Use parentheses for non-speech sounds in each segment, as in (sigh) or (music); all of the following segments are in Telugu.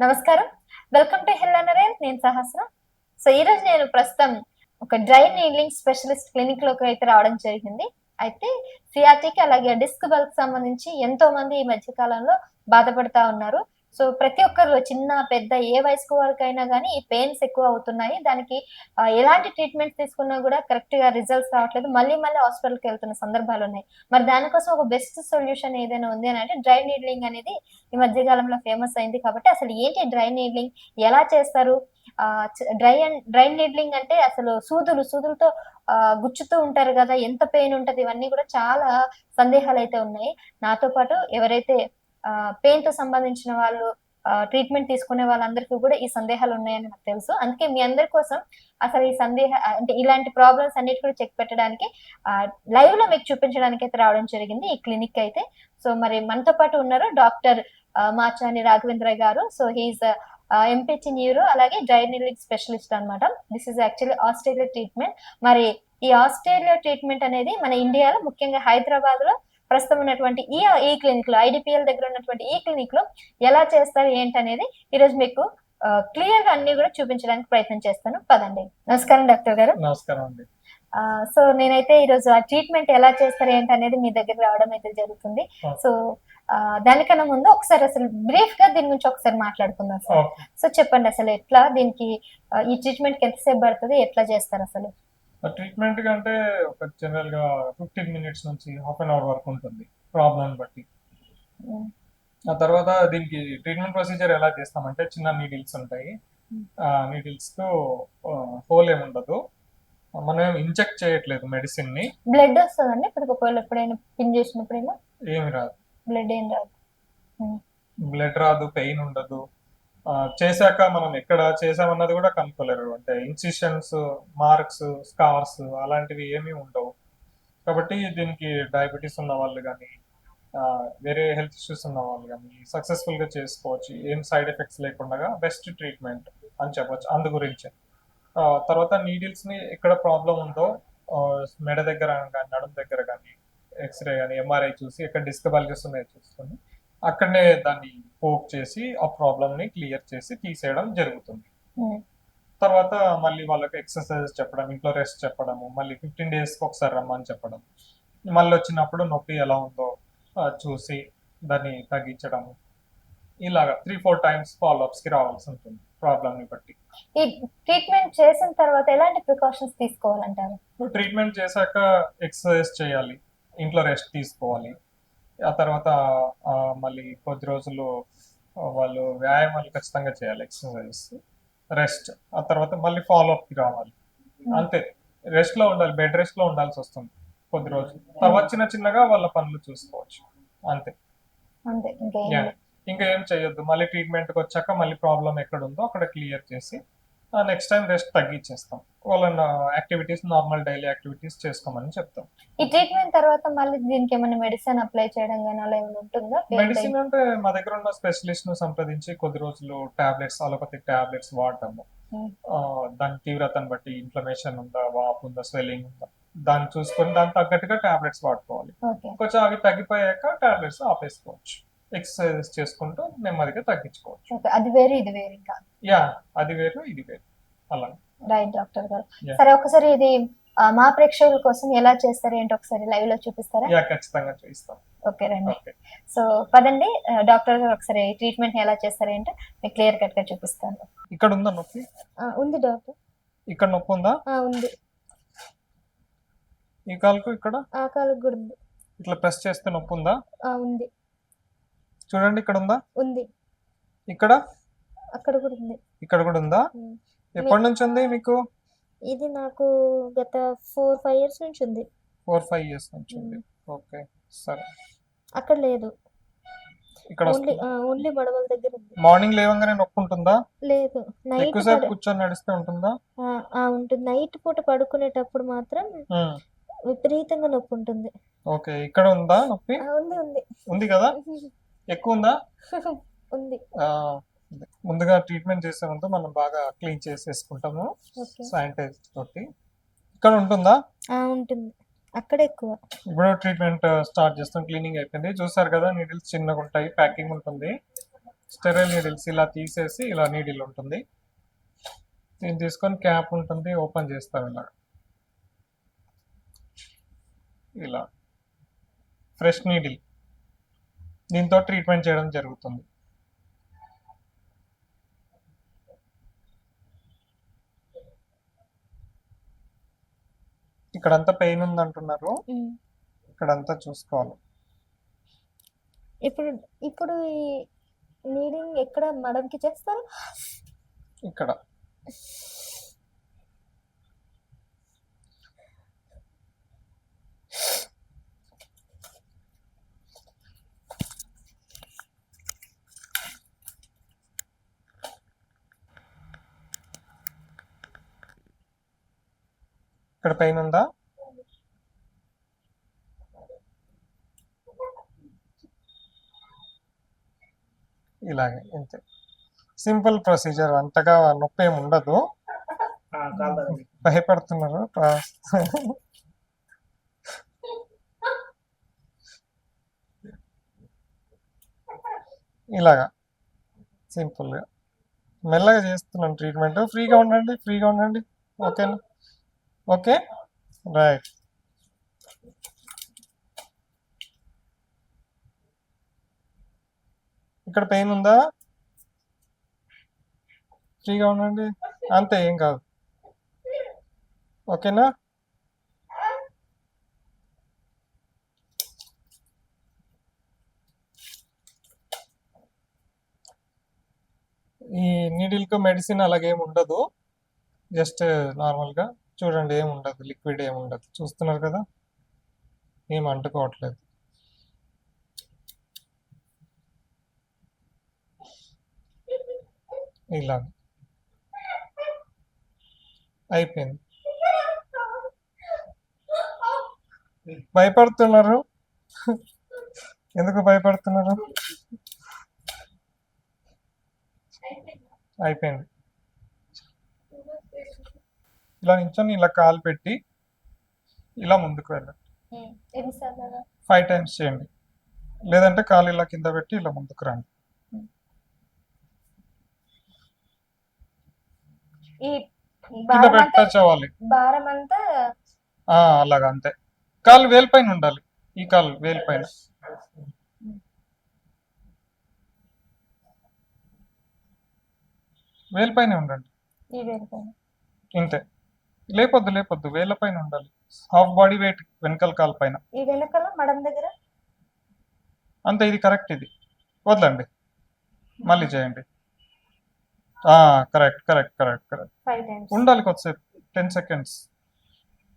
నమస్కారం. వెల్కమ్ టు హెల్లనరే నేను సహస్ర. సో ఈ రోజు నేను ప్రస్తుతం ఒక డ్రై నీడ్లింగ్ స్పెషలిస్ట్ క్లినిక్లోకి అయితే రావడం జరిగింది. అయితే సిఆర్టీకి అలాగే డిస్క్ బల్క్ సంబంధించి ఎంతో మంది ఈ మధ్య కాలంలో బాధపడతా ఉన్నారు. సో ప్రతి ఒక్కరు చిన్న పెద్ద ఏ వయసు వరకైనా కానీ ఈ పెయిన్స్ ఎక్కువ అవుతున్నాయి. దానికి ఎలాంటి ట్రీట్మెంట్ తీసుకున్నా కూడా కరెక్ట్గా రిజల్ట్స్ రావట్లేదు. మళ్ళీ మళ్ళీ హాస్పిటల్కి వెళ్తున్న సందర్భాలు ఉన్నాయి. మరి దానికోసం ఒక బెస్ట్ సొల్యూషన్ ఏదైనా ఉంది అని అంటే డ్రై నీడ్లింగ్ అనేది ఈ మధ్య కాలంలో ఫేమస్ అయింది కాబట్టి అసలు ఏంటి డ్రై నీడ్లింగ్? ఎలా చేస్తారు? డ్రై అండ్ డ్రై నీడ్లింగ్ అంటే అసలు సూదులు సూదులతో గుచ్చుతూ ఉంటారు కదా ఎంత పెయిన్ ఉంటది ఇవన్నీ కూడా చాలా సందేహాలు అయితే ఉన్నాయి. నాతో పాటు ఎవరైతే పెయిన్తో సంబంధించిన వాళ్ళు ట్రీట్మెంట్ తీసుకునే వాళ్ళందరికీ కూడా ఈ సందేహాలు ఉన్నాయని నాకు తెలుసు. అందుకే మీ అందరి కోసం అసలు ఈ సందేహ అంటే ఇలాంటి ప్రాబ్లమ్స్ అన్నిటి కూడా చెక్ పెట్టడానికి లైవ్లో మీకు చూపించడానికి అయితే రావడం జరిగింది ఈ క్లినిక్ అయితే. సో మరి మనతో పాటు ఉన్నారు డాక్టర్ మాచాని రాఘవేంద్ర గారు. సో హీఈస్ ఎంపీచి న్యూరో అలాగే డైనలిక్ స్పెషలిస్ట్ అన్నమాట. This is actually Australia treatment మరి ఈ ఆస్ట్రేలియా ట్రీట్మెంట్ అనేది మన ఇండియాలో ముఖ్యంగా హైదరాబాద్లో ప్రస్తుతం ఉన్నటువంటి ఈ ఈ క్లినిక్లో ఐడిపిఎల్ దగ్గర ఉన్నటువంటి ఈ క్లినిక్లో ఎలా చేస్తారు ఏంటి అనేది ఈరోజు మీకు క్లియర్గా అన్ని కూడా చూపించడానికి ప్రయత్నం చేస్తాను. పదండి. నమస్కారం డాక్టర్ గారు. నమస్కారం అండి. సో నేనైతే ఈరోజు ఆ ట్రీట్మెంట్ ఎలా చేస్తారు ఏంటి అనేది మీ దగ్గర రావడం అయితే జరుగుతుంది. సో దానికన్నా ముందు ఒకసారి అసలు బ్రీఫ్గా దీని గురించి ఒకసారి మాట్లాడుకుందాం సార్. సో చెప్పండి అసలు ఎట్లా దీనికి ఈ ట్రీట్మెంట్కి ఎంతసేపు పడుతుంది ఎట్లా చేస్తారు అసలు? ట్రీట్మెంట్ కంటే ఒక జనరల్గా ఫిఫ్టీన్ మినిట్స్ నుంచి హాఫ్ అన్ అవర్ వరకు ఉంటుంది ప్రాబ్లం బట్టి. ఆ తర్వాత దీనికి ట్రీట్మెంట్ ప్రొసీజర్ ఎలా చేస్తామంటే చిన్న నీడిల్స్ ఉంటాయి. ఆ నీడిల్స్తో హోల్ ఏమి ఉండదు. మనం ఇంజెక్ట్ చేయట్లేదు మెడిసిన్ని బ్లడ్ వస్తుందండి? ఇప్పుడు ఒకవేళ ఎప్పుడైనా పిన్ చేసినప్పుడైనా? ఏమి రాదు. బ్లడ్ ఏం రాదు. బ్లడ్ రాదు పెయిన్ ఉండదు. చేశాక మనం ఎక్కడ చేసామన్నది కూడా కనుక్కోలేరు. అంటే ఇన్సిషన్స్ మార్క్స్ స్కార్స్ అలాంటివి ఏమీ ఉండవు. కాబట్టి దీనికి డయాబెటీస్ ఉన్న వాళ్ళు కానీ వేరే హెల్త్ ఇష్యూస్ ఉన్న వాళ్ళు కానీ సక్సెస్ఫుల్గా చేసుకోవచ్చు. ఏం సైడ్ ఎఫెక్ట్స్ లేకుండా బెస్ట్ ట్రీట్మెంట్ అని చెప్పవచ్చు అందు గురించి. తర్వాత నీడిల్స్ని ఎక్కడ ప్రాబ్లం ఉందో మెడ దగ్గర కానీ నడుం దగ్గర కానీ ఎక్స్రే కానీ ఎంఆర్ఐ చూసి ఎక్కడ డిస్క్ ఉన్నాయో చూసుకొని అక్కడనే దాన్ని పోక్ చేసి ఆ ప్రాబ్లమ్ని క్లియర్ చేసి తీసేయడం జరుగుతుంది. ఉమ్, తర్వాత మళ్ళీ వాళ్ళకి ఎక్సర్సైజ్ చెప్పడం ఇంట్లో రెస్ట్ చెప్పడము మళ్ళీ ఫిఫ్టీన్ డేస్కి ఒకసారి రమ్మని చెప్పడం. మళ్ళీ వచ్చినప్పుడు నొప్పి ఎలా ఉందో చూసి దాన్ని తగ్గించడము. ఇలాగా త్రీ ఫోర్ టైమ్స్ ఫాలోఅప్స్కి రావాల్సి ఉంటుంది ప్రాబ్లమ్ని బట్టి. ఈ ట్రీట్మెంట్ చేసిన తర్వాత ఎలాంటి ప్రికాషన్స్ తీసుకోవాలంటారు? ట్రీట్మెంట్ చేశాక ఎక్సర్సైజ్ చేయాలి ఇంట్లో రెస్ట్ తీసుకోవాలి. ఆ తర్వాత మళ్ళీ కొద్ది రోజులు వాళ్ళు వ్యాయామాలు ఖచ్చితంగా చేయాలి ఎక్సర్సైజ్ రెస్ట్ ఆ తర్వాత మళ్ళీ ఫాలో అప్కి రావాలి. అంతే. రెస్ట్లో ఉండాలి బెడ్ రెస్ట్లో ఉండాల్సి వస్తుంది కొద్ది రోజులు. తర్వాత చిన్న చిన్నగా వాళ్ళ పనులు చూసుకోవచ్చు. అంతే. అంతే. ఇంకేం ఏం చేయొద్దు. మళ్ళీ ట్రీట్మెంట్కి వచ్చాక మళ్ళీ ప్రాబ్లం ఎక్కడ ఉందో అక్కడ క్లియర్ చేసి నెక్స్ట్ టైం రెస్ట్ తగ్గించేస్తాం. వాళ్ళ యాక్టివిటీస్ నార్మల్ డైలీ యాక్టివిటీస్ చేసుకోమని చెప్తాం. ఈ ట్రీట్మెంట్ తర్వాత మళ్ళీ దీనికి ఏమైనా మెడిసిన్ అప్లై చేయడం కానీ అలా ఏమైనా ఉంటుందా? మెడిసిన్ అంటే మా దగ్గర ఉన్న స్పెషలిస్ట్ను సంప్రదించి కొద్ది రోజులు టాబ్లెట్స్ అలోపతిక్ టాబ్లెట్స్ వాడటము దాని తీవ్రతను బట్టి ఇన్ఫ్లమేషన్ ఉందా వాపు ఉందా స్వెల్లింగ్ ఉందా దాన్ని చూసుకొని దానికి తగ్గట్టుగా టాబ్లెట్స్ వాడుకోవాలి. కొంచెం అవి తగ్గిపోయాక టాబ్లెట్స్ ఆపేసుకోవచ్చు. ఎక్సర్సైజెస్ చేసుకుంటూ నెమ్మదిగా తగ్గించుకోవచ్చు. అది వేరు ఇది వేరు ఇంకా. యా అది వేరు ఇది వేరు. అలా రైట్ డాక్టర్ గారు. సరే ఒకసారి ఇది మా ప్రేక్షకుల కోసం ఎలా చేస్తారు ఏంటి ఒకసారి లైవ్లో చూపిస్తారా? యా ఖచ్చితంగా చూపిస్తాం. ఓకే రండి. సో పదండి డాక్టర్ గారు ఒకసారి ట్రీట్మెంట్ ఎలా చేస్తారు ఏంటో మీకు క్లియర్ కట్గా చూపిస్తాను. ఇక్కడ ఉందా నొప్పి? ఆ, ఉంది డాక్టర్. ఇక్కడ నొప్పి ఉందా? ఆ, ఉంది. ఈ కాలుకు ఇక్కడ? ఆ కాలకు కూడా ఉంది. ఇట్లా ప్రెస్ చేస్తే నొప్పి ఉందా? ఆ, ఉంది. చూడండి ఇక్కడ ఉందా? ఉంది. ఇక్కడ? అక్కడ కూడా ఉంది. ఇక్కడ కూడా ఉందా. ఎప్పటి నుంచి ఉంది మీకు? ఇది నాకు గత ఫోర్ ఫైవ్ ఇయర్స్ నుంచి ఉంది. ఫోర్ ఫైవ్ ఇయర్స్ నుంచి ఉంది. ఓకే సరే. అక్కడ లేదు. ఇక్కడ ఓన్లీ ఓన్లీ మడమల దగ్గర ఉంది. మార్నింగ్ లేవంగానే నొప్పి ఉంటుందా లేదు. నైట్ ఎక్కువసేపు కూర్చొని నడిస్తే ఉంటుందా? ఉంటుంది. నైట్ పూట పడుకునేటప్పుడు మాత్రం విపరీతంగా నొప్పి ఉంటుంది. ఓకే ఇక్కడ ఉందా నొప్పి? ఉంది ఉంది. ఉంది కదా? (laughs) ఎక్కువ ఉందా? ఉంది. ఆ, ముందుగా ట్రీట్మెంట్ చేసే ముందు మనం బాగా క్లీన్ చేసేసుకుంటాము. ఓకే. శానిటైజ్ తోటి. ఇక్కడ ఉంటుందా? ఉంటుంది. అక్కడ ఎక్కువ. ఇప్పుడు ట్రీట్మెంట్ స్టార్ట్ చేస్తాం. క్లీనింగ్ అయిపోయింది. చూసారు కదా నీడిల్స్ చిన్నగా ఉంటాయి ప్యాకింగ్ ఉంటుంది. స్టెరైల్ నీడిల్స్ ఇలా తీసేసి ఇలా నీడిల్ ఉంటుంది. దీన్ని తీసుకొని క్యాప్ ఉంటుంది ఓపెన్ చేస్తాం ఇలా. ఇలా. ఫ్రెష్ నీడిల్ దీంతో ట్రీట్మెంట్ చేయడం జరుగుతుంది. ఇక్కడంతా పెయిన్ ఉంది అంటున్నారు ఇక్కడంతా చూసుకోవాలి. ఇప్పుడు ఇప్పుడు ఈ నీడింగ్ ఎక్కడ మడంకి చేస్తారు? ఇక్కడ. ఇక్కడ పెయిన్ ఉందా? ఇలాగే ఇంతే. సింపుల్ ప్రొసీజర్ అంతగా నొప్పి ఏమి ఉండదు. భయపడుతున్నారు. ఇలాగా సింపుల్గా. మెల్లగా చేస్తున్నాను ట్రీట్మెంట్. ఫ్రీగా ఉండండి ఫ్రీగా ఉండండి. ఓకేనా? Okay right. ఇక్కడ పెయిన్ ఉందా? ఫ్రీగా ఉండండి. అంతే ఏం కాదు. ఓకేనా? ఈ నీడిల్కి మెడిసిన్ అలాగేం ఉండదు. జస్ట్ నార్మల్గా. చూడండి ఏం ఉండదు లిక్విడ్ ఏముండదు. ఉండదు చూస్తున్నారు కదా? ఏం అంటుకోవట్లేదు. ఇలా. అయిపోయింది. భయపడుతున్నారు? ఎందుకు భయపడుతున్నారు? అయిపోయింది. ఇలా నించొని ఇలా కాలు పెట్టి ఇలా ముందుకు వెళ్ళండి. ఫైవ్ టైమ్స్ చేయండి. లేదంటే కాలు ఇలా కింద పెట్టి ఇలా ముందుకు రండి. కింద భారం పెట్టి అంతా టచ్ అవ్వాలి భారం అంతా ఆ, అలాగా అంతే. కాలు వేలు పైన ఉండాలి. ఈ కాలు వేలు పైన. వేలు పైన ఉండండి. ఇంతే. లేపొద్దు లేపొద్దు. వేల పైన ఉండాలి. హాఫ్ బాడీ వెయిట్ వెనకాల కాలు పైన. ఈ వెనకాల మడం దగ్గర? అంతే ఇది కరెక్ట్ ఇది. వదలండి. మళ్ళీ చేయండి. Correct correct correct correct. ఉండాలి కొద్దిసేపు. Ten seconds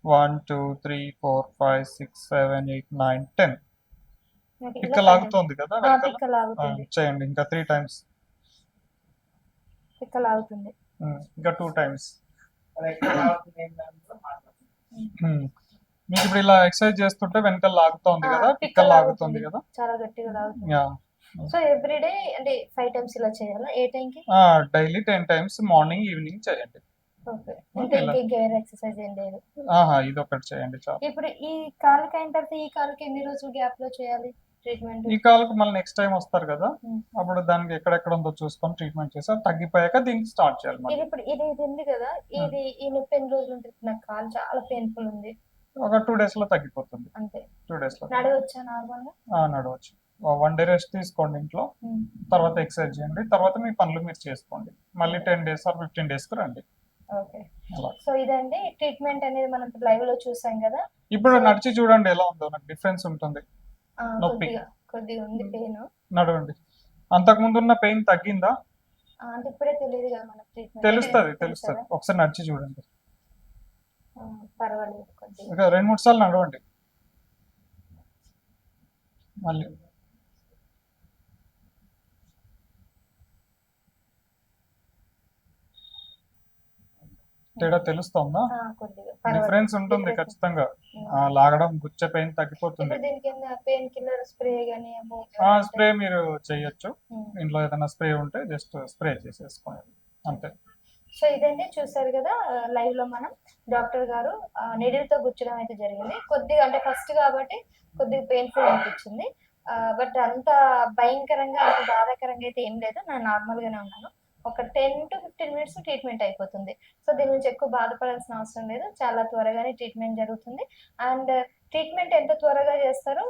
one two three four five six seven eight nine ten పిక్క లాగుతోంది కదా చేయండి. ఇంకా త్రీ టైమ్స్ పిక్క లాగుతుంది. ఇంకా టూ టైమ్స్ మీకు ఇప్పుడు ఇలా ఎక్సర్సైజ్ చేస్తుంటే వెనకాల లాగుతోంది కదా పిక్క పిక్క లాగుతోంది. కదా? చాలా గట్టిగా లాగుతుంది. యా. సో ఎవ్రీడే అంటే ఫైవ్ టైమ్స్ ఇలా చేయాలా? ఏ టైంకి daily ten times morning evening చేయండి. ఓకే వేరే ఎక్సర్సైజ్ ఇది ఒకటి చేయండి చాలు. ఇప్పుడు ఈ కాలుకి అయిన తర్వాత ఈ కాలుకి ఎన్ని రోజులు గ్యాప్లో చేయాలి? ఈ కాలుకు మళ్ళీ నెక్స్ట్ టైం వస్తారు కదా Hmm. అప్పుడు దానికి ఎక్కడెక్కడ ఉందో చూసుకొని ట్రీట్మెంట్ చేసి తగ్గిపోయాక దీనికి స్టార్ట్ చేయాలి ఇది ఇప్పుడు ఇది ఇది ఉంది కదా ఇది ఈ నొప్పి ఎన్ని రోజులు ఉంటుంది? నాకు కాలు చాలా పెయిన్ఫుల్ ఉంది. ఒక టూ డేస్లో తగ్గిపోతుంది. అంతే. టూ డేస్లో నడవచ్చా నార్మల్గా ఆ, నడవచ్చు. వన్ డే రెస్ట్ తీసుకోండి ఇంట్లో. తర్వాత ఎక్సర్సైజ్ చేయండి. తర్వాత మీ పనులు మీరు చేసుకోండి. మళ్ళీ టెన్ డేస్ ఆర్ ఫిఫ్టీన్ డేస్కి రండి. ఓకే సో ఇదండి. ట్రీట్మెంట్ అనేది మనం లైవ్లో చూసాం కదా. ఇప్పుడు నడిచి చూడండి ఎలా ఉందో. నాకు డిఫరెన్స్ ఉంటుంది. నొప్పి. కొద్దిగా ఉంది పెయిన్. నడవండి అంతకు ముందు ఉన్న పెయిన్ తగ్గిందా? అంటే ఇప్పుడే తెలియదు కదా మన ట్రీట్మెంట్. తెలుస్తుంది తెలుస్తుంది. ఒకసారి నడిచి చూడండి. పర్వాలేదు రెండు మూడు సార్లు నడవండి. మళ్ళీ. తేడా తెలుస్తోందా? డిఫరెన్స్ ఉంటుంది. ఖచ్చితంగా. లాగడం గుచ్చే పెయిన్ తగ్గిపోతుంది. స్ప్రే మీరు చేయొచ్చు. ఇంట్లో ఏదైనా స్ప్రే ఉంటే జస్ట్ స్ప్రే చేసేసుకోండి. అంతే. సో ఇదండి చూసారు కదా లైవ్లో మనం డాక్టర్ గారు నీడిల్తో గుచ్చడం అయితే జరిగింది. కొద్దిగా అంటే ఫస్ట్ కాబట్టి కొద్దిగా పెయిన్ఫుల్ అనిపించింది. బట్ అంత భయంకరంగా అంత బాధాకరంగా అయితే ఏం లేదు. నేను నార్మల్ గానే ఉన్నాను. ఒక ten to fifteen minutes treatment అయిపోతుంది. సో దీని నుంచి ఎక్కువ బాధపడాల్సిన అవసరం లేదు. చాలా త్వరగానే ట్రీట్మెంట్ జరుగుతుంది. అండ్ ట్రీట్మెంట్ ఎంత త్వరగా చేస్తారో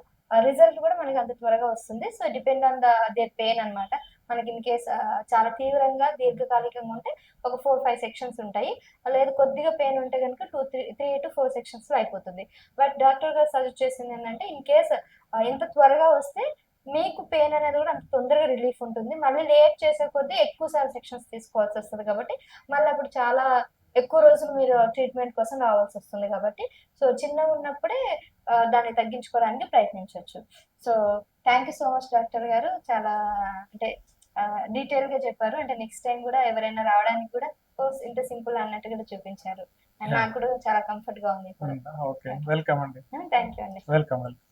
రిజల్ట్ కూడా మనకి అంత త్వరగా వస్తుంది. So depend on the their pain అనమాట మనకి ఇన్ కేస్ చాలా తీవ్రంగా దీర్ఘకాలికంగా ఉంటే ఒక ఫోర్ ఫైవ్ సెక్షన్స్ ఉంటాయి. లేదు కొద్దిగా పెయిన్ ఉంటే కనుక two three three to four సెక్షన్స్లో అయిపోతుంది. బట్ డాక్టర్ గారు సజెస్ట్ చేసింది ఏంటంటే ఇన్ కేస్ ఎంత త్వరగా వస్తే మీకు పెయిన్ అనేది కూడా అంత తొందరగా రిలీఫ్ ఉంటుంది. మళ్ళీ లేట్ చేసే కొద్దీ ఎక్కువ సార్లు సెక్షన్స్ తీసుకోవాల్సి వస్తుంది కాబట్టి మళ్ళీ అప్పుడు చాలా ఎక్కువ రోజులు మీరు ట్రీట్మెంట్ కోసం రావాల్సి వస్తుంది కాబట్టి సో చిన్నగా ఉన్నప్పుడే దాన్ని తగ్గించుకోవడానికి ప్రయత్నించవచ్చు. So thank you so much doctor గారు. చాలా అంటే డీటెయిల్గా చెప్పారు. అంటే నెక్స్ట్ టైం కూడా ఎవరైనా రావడానికి కూడా ఇంత సింపుల్ అన్నట్టు కూడా చూపించారు. నాకు కూడా చాలా కంఫర్ట్గా ఉంది వెల్కమ్ అండి. థ్యాంక్ యూ అండి. Welcome welcome